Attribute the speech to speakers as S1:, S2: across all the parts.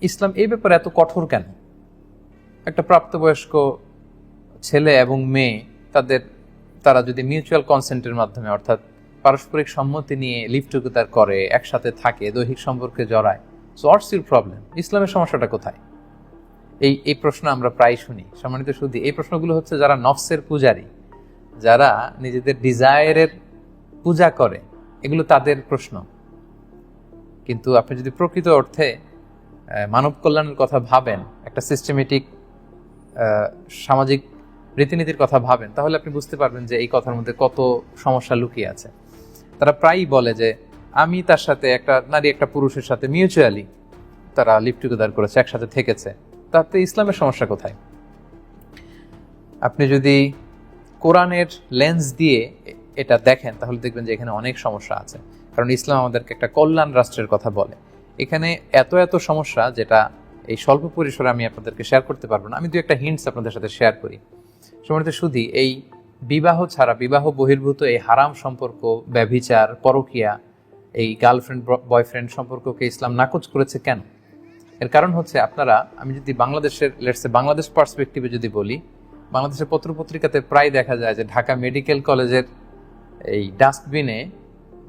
S1: ইসলাম এই ব্যাপারে এত কঠোর কেন? একটা প্রাপ্তবয়স্ক ছেলে এবং মেয়ে, তাদের, তারা যদি মিউচুয়াল কনসেন্টের মাধ্যমে, অর্থাৎ পারস্পরিক সম্মতি নিয়ে লিভ টুগেদার করে, একসাথে থাকে, দৈহিক সম্পর্কে জড়ায় সো হোয়াটস ইউর প্রবলেম ইসলামের সমস্যাটা কোথায়? এই এই প্রশ্ন আমরা প্রায় শুনি। সম্মানিত শুধু এই প্রশ্নগুলো হচ্ছে যারা নফসের পূজারী, যারা নিজেদের ডিজায়ারের পূজা করে, এগুলো তাদের প্রশ্ন। কিন্তু আপনি যদি প্রকৃত অর্থে মানব কল্যাণের কথা ভাবেন, একটা সিস্টেমেটিক সামাজিক রীতিনীতির কথা ভাবেন, তাহলে আপনি বুঝতে পারবেন যে এই কথার মধ্যে কত সমস্যা লুকিয়ে আছে। তারা প্রায়ই বলে যে, আমি তার সাথে একটা নারী, একটা পুরুষের সাথে মিউচুয়ালি তারা লিভ টুগেদার করেছে, একসাথে থেকেছে। তাতে ইসলামের সমস্যা কোথায়? আপনি যদি কোরআনের লেন্স দিয়ে এটা দেখেন, তাহলে দেখবেন যে এখানে অনেক সমস্যা আছে। কারণ ইসলাম আমাদেরকে একটা কল্যাণ রাষ্ট্রের কথা বলে। এখানে এত এত সমস্যা যেটা এই স্বল্প পরিসরে আমি আপনাদেরকে শেয়ার করতে পারব না। আমি দু একটা হিন্টস আপনাদের সাথে শেয়ার করি। সময় শুধু এই বিবাহ ছাড়া, বিবাহ বহির্ভূত এই হারাম সম্পর্ক, ব্যভিচার, পরকিয়া, এই গার্লফ্রেন্ড বয়ফ্রেন্ড সম্পর্ককে ইসলাম নাকচ করেছে কেন? এর কারণ হচ্ছে আপনারা, আমি যদি বাংলাদেশের লেটসে বাংলাদেশ পার্সপেক্টিভে যদি বলি, বাংলাদেশের পত্রপত্রিকাতে প্রায় দেখা যায় যে ঢাকা মেডিকেল কলেজের এই ডাস্টবিনে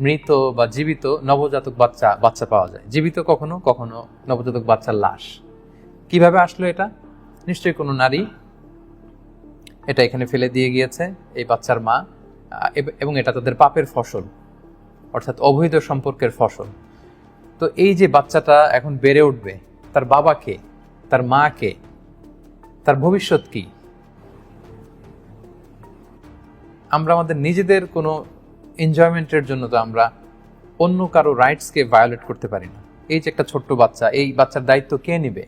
S1: মৃত বা জীবিত নবজাতক বাচ্চা বাচ্চা পাওয়া যায়। জীবিত কখনো কখনো নবজাতক বাচ্চার লাশ। কীভাবে আসলো এটা? নিশ্চয়ই কোনো নারী এটা এখানে ফেলে দিয়ে গিয়েছে, এই বাচ্চার মা এবং এটা তাদের পাপের ফসল, অর্থাৎ অবৈধ সম্পর্কের ফসল। তো এই যে বাচ্চাটা এখন বেড়ে উঠবে, তার বাবাকে, তার মাকে, তার ভবিষ্যৎ কি? আমরা আমাদের নিজেদের কোনো এনজয়মেন্টের জন্য তো আমরা অন্য কারও রাইটসকে ভায়োলেট করতে পারি না। এই যে একটা ছোট্ট বাচ্চা এই বাচ্চার দায়িত্ব কে নেবে?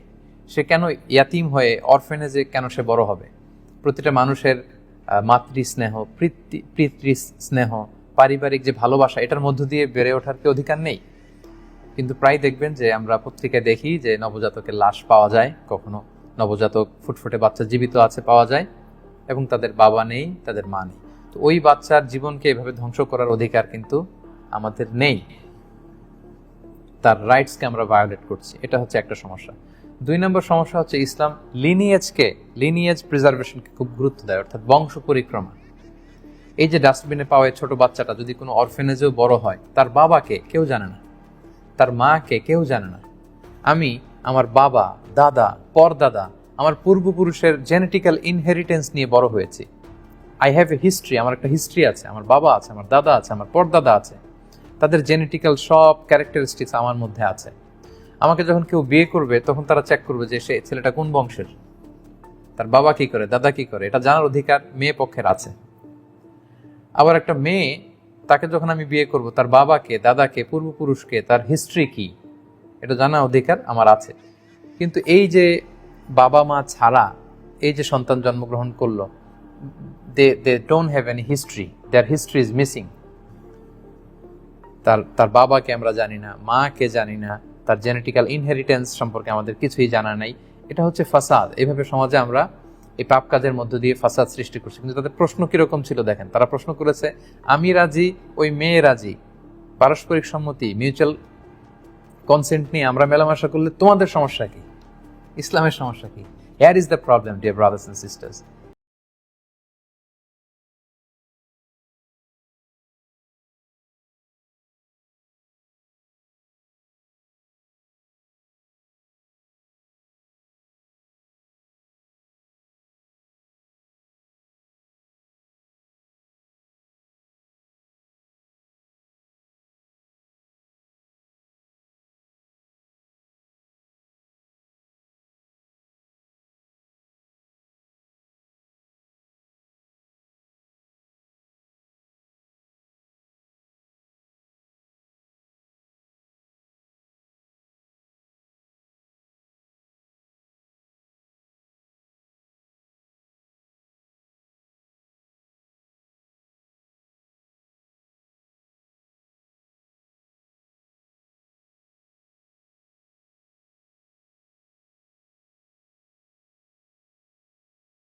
S1: সে কেন ইয়াতিম হয়ে অরফেনেজে কেন সে বড় হবে? প্রতিটা মানুষের আহ, মাতৃ স্নেহ পিতৃ পিতৃ স্নেহ পারিবারিক যে ভালোবাসা এটার মধ্য দিয়ে বেড়ে ওঠার কি অধিকার নেই? কিন্তু প্রায় দেখবেন যে আমরা পত্রিকায় দেখি যে নবজাতকের লাশ পাওয়া যায় কখনো নবজাতক ফুটফুটে বাচ্চা জীবিত আছে পাওয়া যায় এবং তাদের বাবা নেই তাদের মা নেই। তো ওই বাচ্চার জীবনকে এভাবে ধ্বংস করার অধিকার কিন্তু আমাদের নেই। তার রাইটসকে আমরা ভায়োলেট করছি। এটা হচ্ছে একটা সমস্যা। দুই নম্বর সমস্যা হচ্ছে ইসলাম লিনিয়েজকে লিনিয়েজ প্রিজার্ভেশনকে খুব গুরুত্ব দেয়, অর্থাৎ বংশ পরিক্রমা। এই যে ডাস্টবিনে পাওয়া ছোট বাচ্চাটা যদি কোনো অরফেনেজেও বড় হয়, তার বাবাকে কেউ জানে না। তার মাকে কেউ জানে না। আমি, আমার বাবা, দাদা, পরদাদা, আমার পূর্বপুরুষের জেনেটিক্যাল ইনহেরিটেন্স নিয়ে বড় হয়েছি। আই হ্যাভ এ হিস্ট্রি আমার একটা হিস্ট্রি আছে, আমার বাবা আছে, আমার দাদা আছে, আমার পরদাদা আছে। তাদের জেনেটিক্যাল সব ক্যারেক্টারিস্টিক্স আমার মধ্যে আছে। আমাকে যখন কেউ বিয়ে করবে, তখন তারা চেক করবে যে সে ছেলেটা কোন বংশের। তার বাবা কি করে, দাদা কি করে, এটা জানার অধিকার মেয়ে পক্ষের আছে। আবার একটা মেয়ে, তাকে যখন আমি বিয়ে করব, তার বাবাকে দাদাকে পূর্বপুরুষকে তার হিস্ট্রি কি, এটা জানা অধিকার আমার আছে। কিন্তু এই যে বাবা মা ছাড়া, এই যে সন্তান জন্মগ্রহণ করল they they don't have any history there history is missing তার তার বাবাকে আমরা জানি না, মাকে জানি না, তার জেনেটিক্যাল ইনহেরিটেন্স সম্পর্কে আমাদের কিছুই জানা নাই। এটা হচ্ছে ফাসাদ। এইভাবে সমাজে আমরা এই পাপ কাজের মধ্য দিয়ে ফাসাদ সৃষ্টি করছি। কিন্তু তাদের প্রশ্ন কীরকম ছিল দেখেন, তারা প্রশ্ন করেছে, আমি রাজি, ওই মেয়ে রাজি? পারস্পরিক সম্মতি মিউচুয়াল কনসেন্ট নিয়ে আমরা মেলামেশা করলে তোমাদের সমস্যা কি? ইসলামের সমস্যা কি? Here is the problem dear brothers and sisters